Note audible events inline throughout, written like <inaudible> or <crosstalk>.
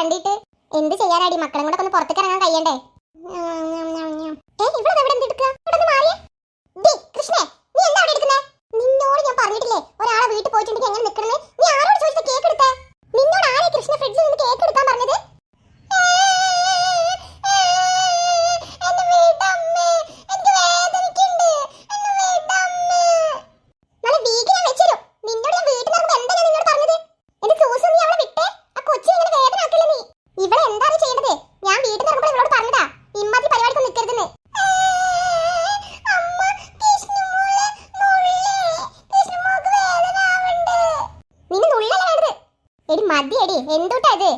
കണ്ടിട്ട് എന്ത് ചെയ്യാനാടി? മക്കളും കൂടെ ഒന്ന് പുറത്തേക്ക് ഇറങ്ങാൻ കഴിയണ്ടേ? കൃഷ്ണേ നീ എന്താ അവിടെ എടുക്കുന്നേ? നിന്നോട് ഞാൻ പറഞ്ഞിട്ടില്ലേ ഒരാളെ വീട്ടിൽ പോയിട്ടുണ്ടെങ്കിൽ എങ്ങനെ നിൽക്കണേ നീ ആരോട് ചോദിച്ച കേക്ക് എടുത്തേ നിന്നോട് ആരെ കൃഷ്ണ ഫ്രിഡ്ജിൽ നിന്ന് കേക്ക് എടുക്കാൻ പറഞ്ഞത് എന്നെ വീട്ടമ്മേ എനിക്ക് വേദനിക്കുന്നുണ്ട് എന്നെ വീട്ടമ്മേ നല്ല വീക്ക് ഞാൻ വെച്ചുതരും നിന്നോട് ഞാൻ വീട്ടിൽ നിന്ന് എന്താ ഞാൻ നിന്നോട് പറഞ്ഞത് എന്റെ സൂസു നീ അവളെ വിട്ടേ ആ കൊച്ചിനെ ഇങ്ങനെ വേദന ആക്കില്ല നീ ഇവിടെ എന്താണ് ചെയ്യേണ്ടത് ഞാൻ വീട്ടിൽ നിന്ന് ഇറങ്ങുമ്പോൾ ഇവളോട് പറഞ്ഞതാ ഇമ്മാതി പരിപാടിക്ക് നിൽക്കരുതെന്ന് അമ്മ കൃഷ്ണമോളെ നുള്ളേ കൃഷ്ണമോൾക്ക് വേദന ആവണ്ട് നിന്നെ നുള്ളല വേണ്ടത് എടി എന്തുട്ടാ ഇത്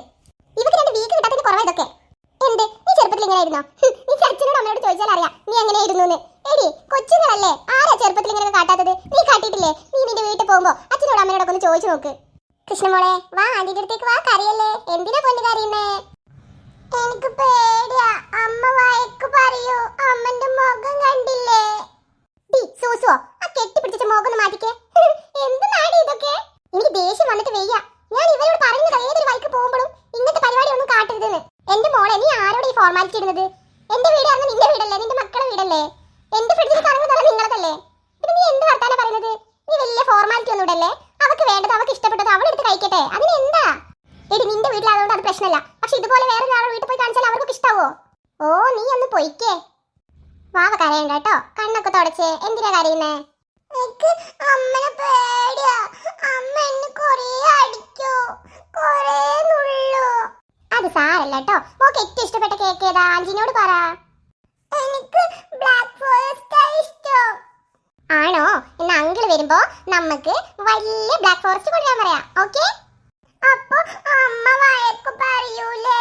ഇവക്ക് രണ്ട് വീക്ക് കിട്ടാത്തതിന് കുറവാ ഇതൊക്കെ എന്ത്? നീ ചെറുപ്പത്തിൽ ഇങ്ങനെ ആയിരുന്നോ നീ അച്ഛനോട് അമ്മയോട് ചോദിച്ചാൽ അറിയാം. നീ എങ്ങനെയായിരുന്നു എടി കൊച്ചുങ്ങളല്ലേ? ആരാ ചെറുപ്പത്തിൽ ഇങ്ങനെ കാട്ടാത്തത്? നീ കാട്ടിയിട്ടില്ലേ? നീ നിന്റെ വീട്ടിൽ പോകുമ്പോ അച്ഛനോട് അമ്മയോടൊക്കെ ഒന്ന് ചോദിച്ചു നോക്ക്. കൃഷ്ണമോളെ വാ ആന്റിന്റെ അടുത്തേക്ക് വാ കറിയല്ലേ എന്തിനാ പൊന്നു കരയുന്നേ? എനിക്ക് പേടിയാ. അമ്മ വയക്ക് പറയൂ. അമ്മന്റെ മുഖം കണ്ടില്ലേ? ഡി സൂസുവോ ആ കെട്ടിപ്പിടിച്ച മുഖം ഒന്ന് മാറ്റിക്കേ. എന്ത് നാടി ഇതൊക്കെ? എനിക്ക് ദേഷ്യം വന്നിട്ട് വയ്യ ഞാൻ ഇവരോട് പറഞ്ഞത് ഏതൊരു വഴിക്ക് പോകുമ്പോഴും ഇങ്ങനത്തെ പരിപാടി ഒന്നും കാട്ടരുതെന്ന് എന്റെ മോളെ നീ ആരോട് ഈ ഫോർമാലിറ്റി ഇടുന്നത്? എന്റെ വീടായിരുന്നു നിന്റെ വീടല്ലേ? നിന്റെ മക്കളുടെ വീടല്ലേ? എന്റെ ഫ്രിഡ്ജിൽ കറങ്ങുന്നതല്ല നിങ്ങളതല്ലേ? പിന്നെ നീ എന്ത് വർത്താനം പറയുന്നത്? നീ വലിയ ഫോർമാലിറ്റി ഒന്നും ഇടല്ലേ? അവക്ക് വേണ്ടത് അവക്ക് ഇഷ്ടപ്പെട്ടത് അവളെടുത്ത് കഴിക്കട്ടെ. അതിന് എന്താ? എടി നിന്റെ വീട്ടിലായതുകൊണ്ട് അത് പ്രശ്നമല്ല. പക്ഷെ ഇതുപോലെ വേറെ ഒരാളെ വീട്ടിൽ പോയി കാണിച്ചാൽ അവർക്കൊക്കെ ഇഷ്ടാവോ? ഓ നീ ഒന്ന് പൊയ്ക്കേ. വാവ കരയണ്ട കേട്ടോ. കണ്ണൊക്കെ തുടച്ച്. എന്തിനാ കരയുന്നേ? അമ്മനെ പേടിയാ അമ്മ എന്നെ കൊറേ അടിക്കൂ കൊറേ നുള്ളു അത് സാരല്ല കേട്ടോ മോക്ക് ഏറ്റവും ഇഷ്ടപ്പെട്ട കേക്ക് ഏതാ ആൻജിനോട് പറ എനിക്ക് ബ്ലാക്ക് ഫോറസ്റ്റ് ഇഷ്ടം ആണോ എന്നാ അങ്കിൾ വരുമ്പോ നമുക്ക് വലിയ ബ്ലാക്ക് ഫോറസ്റ്റ് കൊണ്ടുവരാൻ പറയാം. ഓക്കെ അപ്പൊ അമ്മ വഴക്ക് പറയൂലേ?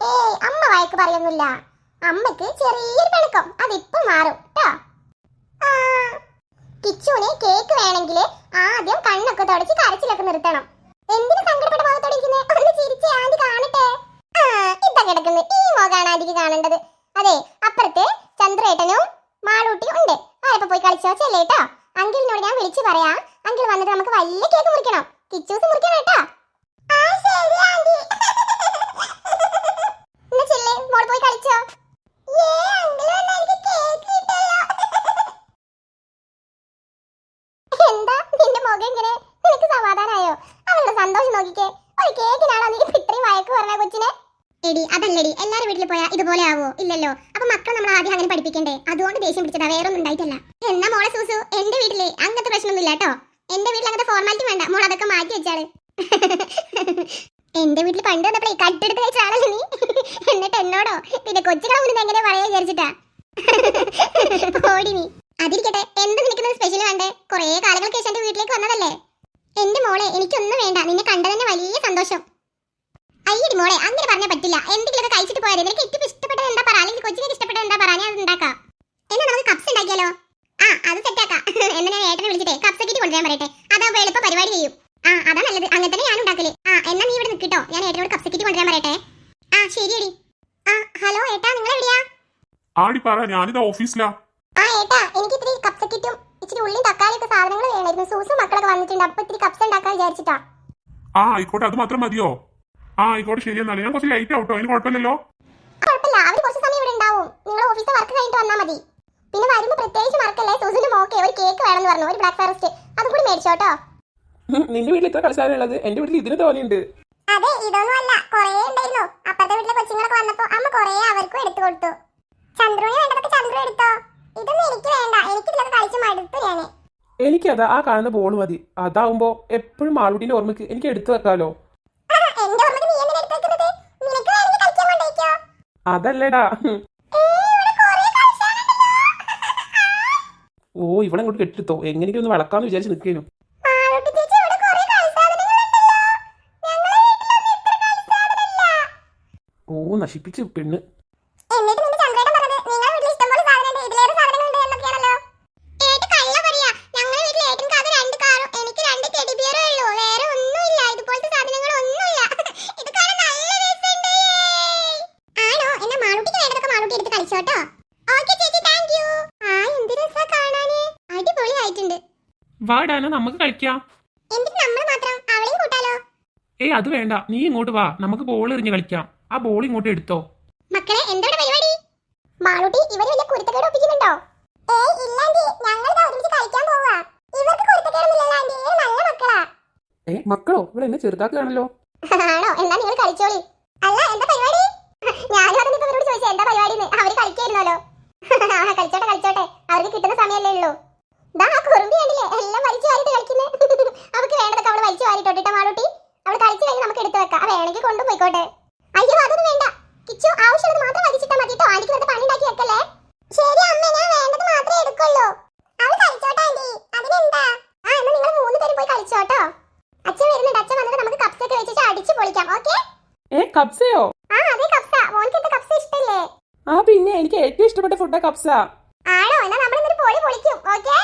ഏയ് അമ്മ വഴക്ക് പറയൊന്നുമില്ല. അമ്മയ്ക്ക് ചെറിയൊരു പിണക്കം. അതിപ്പം മാറും. കേട്ടോ കിച്ചുവിന് കേക്ക് വേണമെങ്കിൽ ആദ്യം കണ്ണൊക്കെ തുടച്ച് കരച്ചിലൊക്കെ നിർത്തണം. എന്തിനു സങ്കടപ്പെട്ട ഭാഗത്തോടെ ഇരിക്കുന്നേ? ഒന്ന് ചിരിച്ച് ആന്റി കാണട്ടെ. ആ ഇതാ ഈ മുഖമാണ് ആന്റിക്ക് കാണേണ്ടത്. അതെ അപ്പുറത്ത് ചന്ദ്രേട്ടനും മാളൂട്ടിയും ഉണ്ട്. ആരപ്പോ പോയി കളിച്ചോ ചെല്ലേട്ടോ. വിളിച്ചു പറയാ. അങ്കിൾ വന്നിട്ട് നമുക്ക് വലിയ കേക്ക് മുറിക്കണം. കിച്ചൂസ് മുറിക്കണം കേട്ടോ. എന്താ അവളുടെ സന്തോഷം നോക്കിക്കേ. ഒരു കേക്കിനാണോ നീ ഇത്രയും വഴക്ക് പറഞ്ഞ കൊച്ചിനെ? എടി അതല്ലടി എല്ലാരും വീട്ടിൽ പോയാ ഇതുപോലെ ആവോ? ഇല്ലല്ലോ. അപ്പൊ മക്കളെ നമ്മൾ ആദ്യം അങ്ങനെ പഠിപ്പിക്കണ്ടേ? അതുകൊണ്ട് ദേഷ്യം പിടിച്ചതാ വേറെ ഒന്നും ഉണ്ടായിട്ടല്ല. എന്നാ മോളെ സൂസു എന്റെ വീട്ടിൽ അങ്ങനത്തെ പ്രശ്നമൊന്നുമില്ല കേട്ടോ. എന്റെ വീട്ടിൽ അങ്ങനത്തെ ഫോർമാലിറ്റി വേണ്ട. മോൾ അതൊക്കെ മാറ്റി വെച്ചാൾ. എന്റെ വീട്ടിൽ പണ്ട് വന്നപ്പോഴേ കട്ടെടുത്ത് വെച്ചാണല്ലോ നീ? എന്നിട്ട് എന്നോടോ? പിന്നെ കൊച്ചുകളെ മുന്നിൽ എങ്ങനെ പറയാ വിചാരിച്ചിട്ടാ? ഓടി നീ. അതിരിക്കട്ടെ എന്ത് നിനക്കുന്നത് സ്പെഷ്യൽ വേണ്ടേ? കുറേ കാലങ്ങൾക്ക് ശേഷം എന്റെ വീട്ടിലേക്ക് വന്നതല്ലേ? എന്റെ മോളെ എനിക്കൊന്നും വേണ്ട. നിന്നെ കണ്ടതന്നെ വലിയ സന്തോഷം. അയ്യടി മോളെ അങ്ങനെ പറഞ്ഞാൽ പറ്റില്ല. എന്തെങ്കിലുമൊക്കെ കഴിച്ചിട്ട് പോയാൽ നിനക്ക് ഏറ്റവും ഇഷ്ടപ്പെട്ടത് എന്താ പറ? അല്ലെങ്കിൽ കൊച്ചിനെ ഇഷ്ടപ്പെട്ടത് എന്താ പറ? ഞാൻ ഉണ്ടാക്കാം. എന്നാ നമുക്ക് കപ്സ് ഉണ്ടാക്കിയാലോ? ആ അത് സെറ്റാക്കാം <laughs> എന്നാ ഞാൻ ഏട്ടനെ വിളിച്ചിട്ടേ. കപ്സ് കിട്ടി കൊണ്ടുവരാൻ പറയട്ടെ. അതാവുമ്പോൾ എളുപ്പം പരിപാടി ചെയ്യും ആ അതാ നല്ലത്. അങ്ങനെ തന്നെ ഞാൻ ഉണ്ടാക്കൽ. ആ എന്നാ നീ ഇവിടെ നിൽക്കിട്ടോ ഞാൻ ഏട്ടനോട് കപ്സ് കിട്ടി കൊണ്ടുവരാൻ പറയട്ടെ. ആ ശരിയടി. ആ ഹലോ ഏട്ടാ നിങ്ങൾ എവിടെയാ? ആടി പറ ഞാനിതാ ഓഫീസിലാ. ആ ഏട്ടാ എനിക്ക് ഇത്തിരി കപ്സ് കിറ്റും ഇച്ചിരി ഉള്ളിയും തക്കാളിയൊക്കെ സാധനങ്ങൾ വേണമായിരുന്നു. സൂസും മക്കളൊക്കെ വന്നിട്ടുണ്ട്. അപ്പൊ ഇത്തിരി കപ്സ് ഉണ്ടാക്കാൻ വിചാരിച്ചിട്ടാ. ആ ആയിക്കോട്ടെ. അത് മാത്രം മതിയോ? ആ ആയിക്കോട്ടെ ശരി എന്നാലും. ഞാൻ കുറച്ച് ലൈറ്റ് ആവട്ടോ അതിന് കുഴപ്പമില്ലല്ലോ. കുഴപ്പമില്ല. അവർ കുറച്ച് സമയം ഇവിടെ ഉണ്ടാവും. നിങ്ങൾ ഓഫീസിൽ വർക്ക് കഴിഞ്ഞിട്ട് വന്നാൽ മതി. പിന്നെ വരുമ്പോൾ പ്രത്യേകിച്ച് മറക്കല്ലേ സൂസിന്റെ മോക്കെ ഒരു കേക്ക് വേണമെന്ന് പറഞ്ഞു. ഒരു ബ്ലാക്ക് ഫോറസ്റ്റ് അതും കൂടി മേടിച്ചോട്ടോ നിന്റെ വീട്ടിൽ ഇത്ര കളിച്ചാലേ ഉള്ളത്? എന്റെ വീട്ടിൽ ഇതിന് തോന്നിയുണ്ട് അതെ ഇതൊന്നും അല്ല. കുറേ ഉണ്ടായിരുന്നു. അപ്പുറത്തെ വീട്ടിലെ കൊച്ചുങ്ങളൊക്കെ വന്നപ്പോ അമ്മ കുറേ അവർക്കും എടുത്തു കൊടുത്തു. ചന്ദ്രുവിന് വേണ്ടതൊക്കെ ചന്ദ്രു എടുത്തോ? ഇതൊന്നും എനിക്ക് വേണ്ട. എനിക്ക് ഇതിലൊക്കെ കളിച്ച് മടുത്തു ഞാൻ. എനിക്കതാ ആ കാണുന്ന ബോൾ മതി. അതാവുമ്പോ എപ്പോഴും ആളുടിന്റെ ഓർമ്മക്ക് എനിക്ക് എടുത്തു വെക്കാലോ ആഹാ, എന്റെ ഓർമ്മക്ക് നീ എന്തിനാ എടുത്തേക്കുന്നത് നിനക്ക് വേണമെങ്കിൽ കളിക്കാൻ കൊണ്ടേക്കോ അതല്ലേടാ. ഓ ഇവിടെ ഇങ്ങോട്ട് കെട്ടിത്തോ എങ്ങനെയൊക്കെ ഒന്ന് വളക്കാന്ന് വിചാരിച്ചു നിൽക്കേനു. ഓ നശിപ്പിച്ച് പെണ്ണ് എന്നിട്ട് നിന്റെ ചന്ദ്രേട്ടൻ പറഞ്ഞത് നിങ്ങളുടെ വീട്ടിൽ ഇഷ്ടംപോലെ സാധനമുണ്ട് ഇതിലേറെ സാധനങ്ങളുണ്ട് എന്നൊക്കെയാണല്ലോ ഏട്ട് കള്ള പറയാ ഞങ്ങളുടെ വീട്ടിൽ ഏട്ടൻക്ക് അത് രണ്ട് കാറും എനിക്ക് രണ്ട് ടെഡി ബിയറേ ഉള്ളൂ വേറെ ഒന്നുമില്ല ഇതുപോലത്തെ സാധനങ്ങളൊന്നുമില്ല ഇത് കാണാൻ നല്ല രസമുണ്ട് ആണോ എന്നാ മാളൂട്ടിക്ക് വേണ്ടതൊക്കെ മാളൂട്ടി എടുത്ത് കളിച്ചോട്ടോ ഓക്കെ ചേച്ചി താങ്ക് യു ആ എന്ത് രസാ കാണാന് അടിപൊളിയായിട്ടുണ്ട് വാടാന? നമുക്ക് കളിക്കാം. എന്നിട്ട് നമ്മൾ മാത്രം? അവളെയും കൂട്ടാലോ? ഏയ് അത് വേണ്ട. നീ ഇങ്ങോട്ട് വാ. നമുക്ക് ബോൾ എറിഞ്ഞ് കളിക്കാം. ആ ബോൾ ഇങ്ങോട്ട് എടുത്തോ. മക്കളെ എന്താണ് പരിപാടി? മാളൂട്ടി ഇവർ വലിയ കുരുത്തക്കേട് ഒപ്പിക്കുന്നുണ്ടോ? ഏയ് ഇല്ലാണ്ടി. ഞങ്ങൾ ഒരുമിച്ച് കളിക്കാൻ പോവാ ഇവർക്ക് ആന്റി. നല്ല മക്കളാ. ഏ മക്കളോ? ഇവിടെ എന്നെ ചെറുതാക്കുകയാണല്ലോ ആണോ? എന്നാ നിങ്ങൾ കളിച്ചോളി. അല്ല എന്താ പരിപാടി? ഞാനും അതിന് ഇപ്പൊ ഇവരോട് ചോദിച്ചു. എന്താ പരിപാടി അവർ കളിക്കായിരുന്നല്ലോ. കളിച്ചോട്ടെ കളിച്ചോട്ടെ. അവർക്ക് കിട്ടുന്ന സമയമല്ലേ ഉള്ളൂ. ദാ ആ കുറുമ്പി തൊട്ടിട്ട മാളൂട്ടി? അവൾ കഴിച്ചു കഴിഞ്ഞ് നമുക്ക് എടുത്തു വെക്കാം. വേണമെങ്കിൽ കൊണ്ടുപോയിക്കോട്ടെ. അയ്യോ അതൊന്നും വേണ്ട. കിച്ചു ആവശ്യമുള്ളത് മാത്രം വലിച്ചിട്ടാ മതി കേട്ടോ ആന്റിക്ക് വെറുതെ പണി ഉണ്ടാക്കി വെക്കല്ലേ? ശരി അമ്മ ഞാൻ വേണ്ടത് മാത്രമേ എടുക്കുള്ളൂ. അവൾ കഴിച്ചോട്ടെ ആന്റി. അതിനെന്താ? ആ എന്നാ നിങ്ങൾ മൂന്ന് പേരും പോയി കഴിച്ചോട്ടോ അച്ഛൻ വരുന്നുണ്ട്. അച്ഛൻ വന്നിട്ട് നമുക്ക് കപ്സ് ഒക്കെ വെച്ചിട്ട് അടിച്ചു പൊളിക്കാം ഓക്കെ? ഏ കപ്സയോ ആ അതെ കപ്സ മോനിക്ക് എന്താ കപ്സ ഇഷ്ടല്ലേ? ആ പിന്നെ എനിക്ക് ഏറ്റവും ഇഷ്ടപ്പെട്ട ഫുഡ് കപ്സ ആണോ? എന്നാ നമ്മൾ ഇന്നൊരു പൊളി പൊളിക്കും ഓക്കെ?